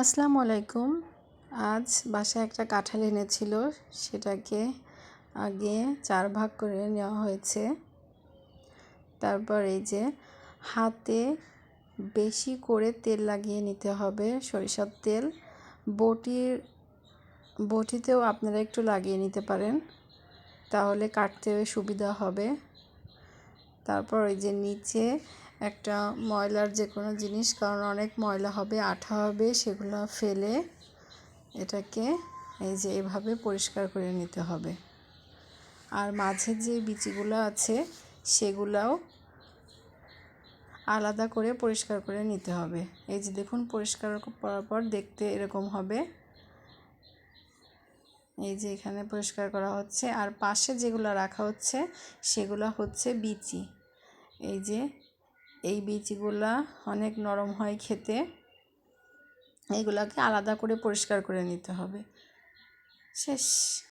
আসসালামু আলাইকুম। আজ বাসায় একটা কাঁঠাল এনেছিল, সেটাকে আগে চার ভাগ করে নেওয়া হয়েছে। তারপর এই যে হাতে বেশি করে তেল লাগিয়ে নিতে হবে, সরিষার তেল। বটির, বটিতেও আপনারা একটু লাগিয়ে নিতে পারেন, তাহলে কাটতে সুবিধা হবে। তারপর ওই যে নিচে একটা ময়লার যে কোনো জিনিস, কারণ অনেক ময়লা হবে, আঠা হবে, সেগুলো ফেলে এটাকে এই যে এভাবে পরিষ্কার করে নিতে হবে। আর মাঝে যে বিচিগুলো আছে, সেগুলাও আলাদা করে পরিষ্কার করে নিতে হবে। এই যে দেখুন, পরিষ্কার করার পর দেখতে এরকম হবে। এই যে এখানে পরিষ্কার করা হচ্ছে। আর পাশে যেগুলো রাখা হচ্ছে, সেগুলো হচ্ছে বিচি। এই যে এই বীজগুলা অনেক নরম হয় খেতে। এইগুলাকে আলাদা করে পরিষ্কার করে নিতে হবে। শেষ।